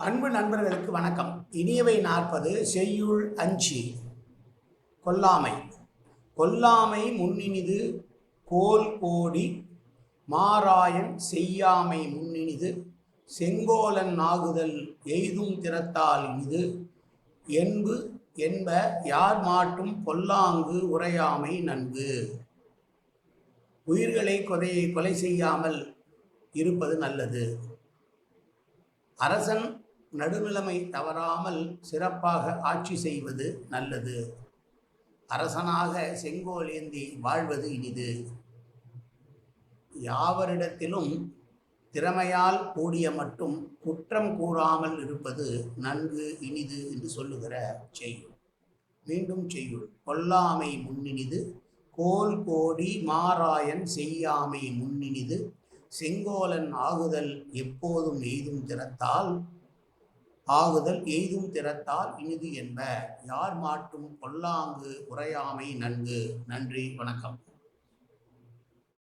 அன்பு நண்பர்களுக்கு வணக்கம். இனியவை நாற்பது செய்யுள் அஞ்சி. கொல்லாமை. கொல்லாமை முன்னினிது கோல் கோடி மாராயன் செய்யாமை முன்னினிது செங்கோலன் நாகுதல் எய்தும் திறத்தால் இனிது. என்பு என்ப யார் மாட்டும் பொல்லாங்கு உரையாமை நன்கு உயிர்களை கொதையை கொலை செய்யாமல் இருப்பது நல்லது. அரசன் நடுநிலைமை தவறாமல் சிறப்பாக ஆட்சி செய்வது நல்லது. அரசனாக செங்கோல் ஏந்தி வாழ்வது இனிது. யாவரிடத்திலும் திறமையால் கூடிய மட்டும் குற்றம் கூறாமல் இருப்பது நன்கு இனிது என்று சொல்லுகிற செய்யுள். மீண்டும் செய்யுள். கொல்லாமை முன்னினிது. கோல் கோடி மாராயன் செய்யாமை முன்னினிது. செங்கோலன் ஆகுதல் எப்போதும் எய்தும் திறத்தால் ஆகுதல் எய்தும் திறத்தால் இனிது என்ப. யார் மாட்டும் கொல்லாங்கு உரையாமை நன்கு. நன்றி வணக்கம்.